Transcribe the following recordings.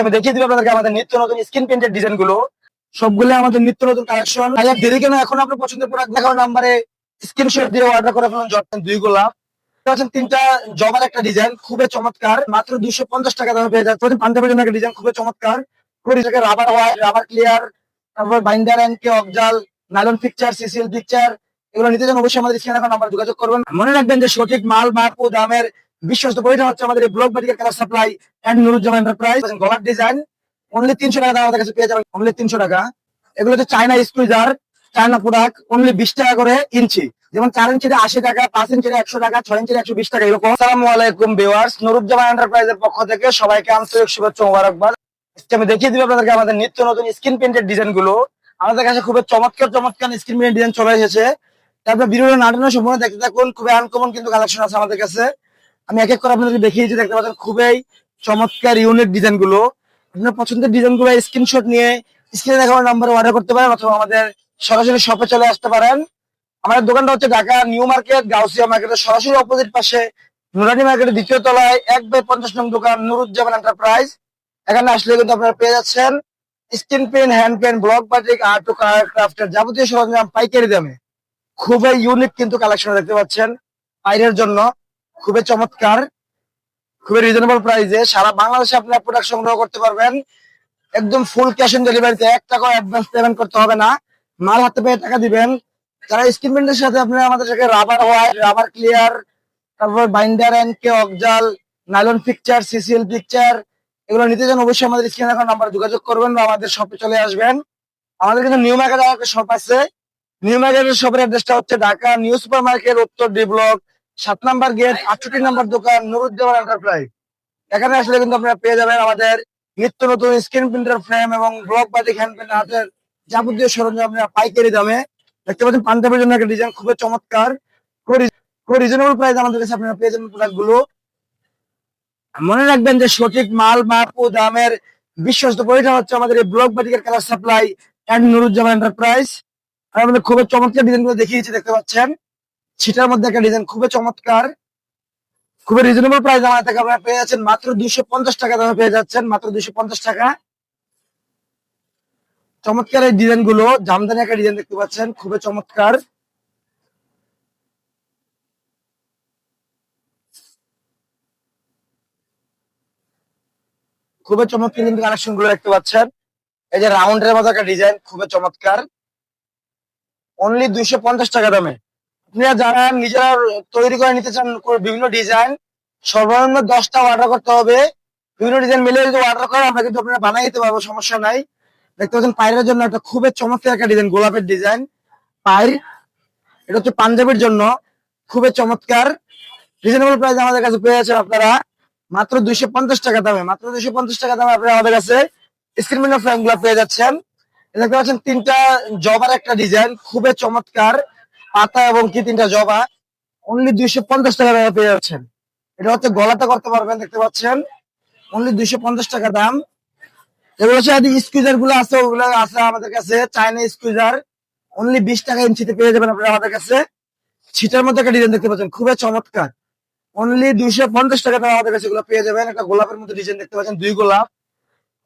আমি দেখিয়ে দিব আপনাদেরকে আমাদের নিত্য নতুন স্ক্রিন প্রিন্টের ডিজাইনগুলো। সবগুলো আমাদের নিত্য নতুন কালেকশন দেরি কেন? এখন আপনার পছন্দের প্রোডাক্ট দেখার নাম্বারে স্ক্রিনশট দিয়ে অর্ডার করে ফেলুন জর্ডান দুই গোলাপ। তিনটা জবার একটা ডিজাইন খুবই চমৎকার। মাত্র দুইশো পঞ্চাশ টাকা দামে পেয়ে যাচ্ছে পাঞ্জাবের জন্য একটা ডিজাইন খুবই চমৎকার। কুড়ি টাকা রাবার হোয়াইট রাবার ক্লিয়ার তারপর বাইন্ডার অ্যান্ড কে অকজাল নাইলন পিকচার সিসিএল পিকচার এগুলো নিতে চান অবশ্যই আমাদের স্ক্রিনে নাম্বার যোগাযোগ করবেন। মনে রাখবেন যে সঠিক মাল মাপ ও দামের বিশ্বস্ত পরিচয় হচ্ছে আমাদের ব্লক বাটিকের colour supply and Nuruzzaman enterprise গলার ডিজাইন অনলি তিনশো টাকা আমাদের কাছে পেয়ে যাবেন। অনলি তিনশো টাকা। এগুলো হচ্ছে China squeezer China product only বিশ টাকা করে ইঞ্চি। যেমন চার ইঞ্চিতে আশি টাকা, পাঁচ ইঞ্চিতে একশো টাকা, ছয় ইঞ্চিতে একশো বিশ টাকা, এরকম। আসসালামু আলাইকুম ভিউয়ার্স নুরুজ্জামান এন্টারপ্রাইজের পক্ষ থেকে সবাইকে আন্তরিক শুভেচ্ছা মোবারকবাদ। আমি দেখিয়ে দিব আপনাদেরকে আমাদের নিত্য নতুন স্ক্রিন প্রিন্টের ডিজাইনগুলো। আমাদের কাছে খুবই চমৎকার চমৎকার স্ক্রিন প্রিন্টের ডিজাইন চলে এসেছে। তারপর ভিডিওটা নাটানো সম্পূর্ণ দেখতে থাকুন, খুবই আনকমন কিন্তু কালেকশন আছে আমাদের কাছে। আমি এক এক করে আপনাদের দেখিয়েছি, দেখতে পাচ্ছেন খুবই চমৎকার ইউনিক ডিজাইনগুলো। আপনার পছন্দের ডিজাইনগুলো স্ক্রিনশট নিয়ে স্ক্রিনে দেখানোর নাম্বারে অর্ডার করতে পারেন অথবা আমাদের সরাসরি শপে চলে আসতে পারেন। আমাদের দোকানটা হচ্ছে ঢাকা নিউ মার্কেট, গাউসিয়া মার্কেটের সরাসরি অপোজিট পাশে, নুরানি মার্কেটের দ্বিতীয় তলায়, এক বাই পঞ্চাশ নং দোকান, নুরুজ্জামান এন্টারপ্রাইজ এখানে আসলে কিন্তু আপনারা পেয়ে যাচ্ছেন screen pen hand pen block batik art ও ক্রাফটের যাবতীয় সরঞ্জাম, পাইকারি দামে। খুবই ইউনিক কিন্তু কালেকশন দেখতে পাচ্ছেন। বাইরের জন্য খুবই চমৎকার, খুবই রিজনেবল প্রাইসে সারা বাংলাদেশে আপনারা প্রোডাক্ট সংগ্রহ করতে পারবেন। একদম ফুল ক্যাশ অন ডেলিভারিতে এক টাকা অ্যাডভান্স পেমেন্ট করতে হবে না। মাল হাতে পেয়ে টাকা দিবেন। যারা স্ক্রিন প্রিন্টের সাথে আপনারা আমাদের সাথে রাবার হোয়াইট রাবার ক্লিয়ার তারপর বাইন্ডার এন্ড কে অকজাল নাইলন পিকচার সিসিএল পিকচার এগুলো নিতে চান অবশ্যই আমাদের স্ক্রিনে এখন নাম্বার যোগাযোগ করবেন বা আমাদের শপে চলে আসবেন। আমাদের কিন্তু নিউ মার্কেট একটা শপ আছে নিউ মার্কেটের শপের অ্যাড্রেসটা হচ্ছে ঢাকা নিউ সুপার মার্কেট উত্তর ডি ব্লক সাত নাম্বার গেট, আটষট্টি নাম্বার দোকান নুরুজ্জামান এন্টারপ্রাইজ এখানে আসলে কিন্তু আপনারা পেয়ে যাবেন আমাদের নিত্য নতুন স্ক্রিন প্রিন্টার ফ্রেম এবং ব্লক বাটিক হ্যান্ড প্রিন্ট হাতের যাবতীয় সরঞ্জাম আপনারা পাইকারি দামে। দেখতে পাচ্ছেন পাঞ্জাবের জন্য একটা ডিজাইন খুবই চমৎকার। রিজনেবল প্রাইস আমাদের কাছে আপনারা পেয়ে যাবেন প্রোডাক্টগুলো। মনে রাখবেন যে সঠিক মাল, মাপ ও দামের বিশ্বস্ত পরিচয় হচ্ছে আমাদের এই ব্লক বাটিকের colour supply and Nuruzzaman enterprise আর আমাদের খুবই চমৎকার ডিজাইনগুলো দেখিয়েছি, দেখতে পাচ্ছেন। সেটার মধ্যে একটা ডিজাইন খুবই চমৎকার, খুবই রিজনেবল প্রাইস আমাদের থেকে আপনারা পেয়ে যাচ্ছেন, মাত্র দুইশো পঞ্চাশ টাকা দামে পেয়ে যাচ্ছেন, মাত্র দুইশো পঞ্চাশ টাকা। চমৎকার এই ডিজাইনগুলো, জামদানি একটা ডিজাইন দেখতে পাচ্ছেন, খুবই চমৎকার। খুবই চমৎকার কিন্তু কালেকশনগুলো দেখতে পাচ্ছেন। এই যে রাউন্ডের মতো একটা ডিজাইন খুবই চমৎকার। অনলি দুইশো পঞ্চাশ টাকা দামে। আপনারা যারা নিজেরা তৈরি করে নিতে চান বিভিন্ন ডিজাইন সর্বনিম্ন দশটা অর্ডার করতে হবে। বিভিন্ন ডিজাইন মিলে যদি অর্ডার করে আমরা কিন্তু আপনারা বানিয়ে দিতে পারব, সমস্যা নাই। দেখতে পাচ্ছেন পায়ের জন্য একটা খুবই চমৎকার একটা ডিজাইন গোলাপের ডিজাইন পায়ের, এটা হচ্ছে পাঞ্জাবের জন্য খুবই চমৎকার। রিজনেবল প্রাইস আমাদের কাছে পেয়ে যাচ্ছেন আপনারা। মাত্র দুইশো পঞ্চাশ টাকা দামে, মাত্র দুইশো পঞ্চাশ টাকা দামে আপনারা আমাদের কাছে স্ক্রিন ফ্রেমগুলা পেয়ে যাচ্ছেন। দেখতে পাচ্ছেন তিনটা জবার একটা ডিজাইন খুবই চমৎকার। পাতা এবং কি তিনটা জবা অনলি দুইশো পঞ্চাশ টাকা দামে পেয়ে যাচ্ছেন। এটা হচ্ছে গলাটা করতে পারবেন, দেখতে পাচ্ছেন। অনলি দুইশো পঞ্চাশ টাকা দাম। এগুলো হচ্ছে স্কুইজারগুলো আছে, ওগুলো আছে আমাদের কাছে চাইনা স্কুইজার অনলি বিশ টাকা ইঞ্চিতে পেয়ে যাবেন আপনারা আমাদের কাছে। ছিটার মধ্যে একটা ডিজাইন দেখতে পাচ্ছেন, খুবই চমৎকার। অনলি দুইশো পঞ্চাশ টাকা দাম আমাদের কাছে এগুলো পেয়ে যাবেন, একটা গোলাপের মধ্যে ডিজাইন দেখতে পাচ্ছেন, দুই গোলাপ।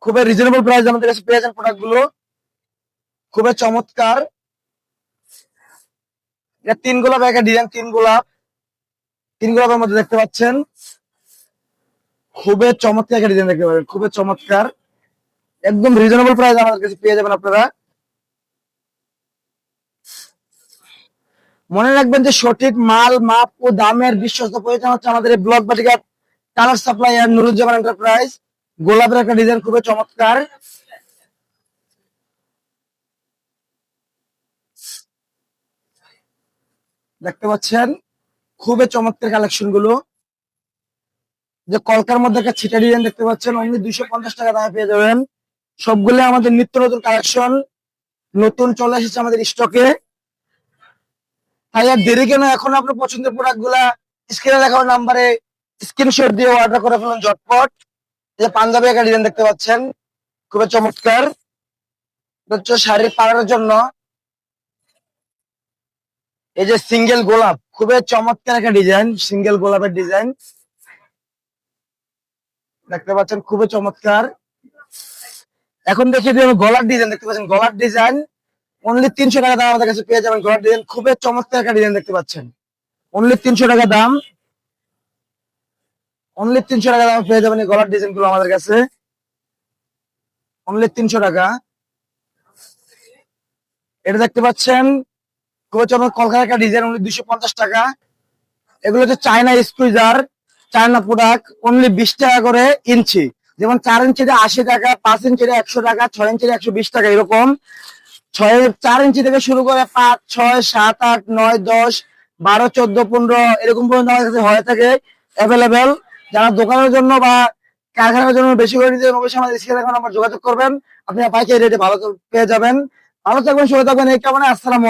খুবই রিজনেবল প্রাইস আমাদের কাছে পেয়ে যান প্রোডাক্টগুলো। খুবই চমৎকার। এটা তিন গোলাপ একটা ডিজাইন তিন গোলাপ। তিন গোলাপের মধ্যে দেখতে পাচ্ছেন, খুবই চমৎকার একটা ডিজাইন দেখতে পাবেন, খুবই চমৎকার। একদম রিজনেবল প্রাইস আমাদের কাছে পেয়ে যাবেন আপনারা। মনে রাখবেন যে সঠিক মাল, মাপ ও দামের বিশ্বস্ত পরিচালনা হচ্ছে আমাদের এই ব্লক বাটিকা কালার সাপ্লাই আর নুরুজ্জামান এন্টারপ্রাইজ গোলাপের একটা ডিজাইন খুবই চমৎকার। দেখতে পাচ্ছেন খুবই চমৎকার কালেকশনগুলো। যে কলকার মধ্যে একটা ছিটা ডিজাইন দেখতে পাচ্ছেন, অনলি দুইশো পঞ্চাশ টাকা দামে পেয়ে যাবেন। সবগুলো আমাদের নিত্য নতুন কালেকশন নতুন চলে এসেছে আমাদের স্টকে তাই আর দেরি কেন, এখন আপনার পছন্দের প্রোডাক্টগুলা স্ক্রিনে দেখার নাম্বারে স্ক্রিনশট দিয়ে অর্ডার করে ফেলুন ঝটপট। যে পাঞ্জাবি একটা ডিজাইন দেখতে পাচ্ছেন, খুবই চমৎকার। শাড়ির পাড়ার জন্য এই যে সিঙ্গেল গোলাপ, খুবই চমৎকার একটা ডিজাইন, সিঙ্গেল গোলাপের ডিজাইন। দেখতে পাচ্ছেন, খুবই চমৎকার। এখন দিই গলার ডিজাইন, দেখতে পাচ্ছেন, গলার ডিজাইন। অনলি তিনশো টাকা দাম আমাদের কাছে পেয়ে যাবেন গলার ডিজাইন। খুবই চমৎকার একটা ডিজাইন দেখতে পাচ্ছেন। অনলি তিনশো টাকা দাম। অনলি তিনশো টাকা দাম পেয়ে যাবেন গলার ডিজাইনগুলো আমাদের কাছে। অনলি তিনশো টাকা। এটা দেখতে পাচ্ছেন খুবই ডিজাইন পঞ্চাশ টাকা। এগুলো হচ্ছে চায়না চায়না প্রোডাক্ট অনলি বিশ টাকা করে যেমন চার ইঞ্চিতে আশি টাকা, পাঁচ একশো টাকা, ছয় একশো বিশ টাকা, এরকম। ছয়, চার ইঞ্চি থেকে শুরু করে পাঁচ, ছয়, সাত, আট, নয়, দশ, বারো, চোদ্দ, পনেরো, এরকম পর্যন্ত আমাদের কাছে হয়ে থাকে অ্যাভেলেবেল যারা দোকানের জন্য বা কারখানার জন্য বেশি করে আমাদের আমার যোগাযোগ করবেন। আপনি পাইকারি রেটে ভালো পেয়ে যাবেন। ভালো থাকবেন, সুস্থ থাকবেন, এই কারণে আসসালামু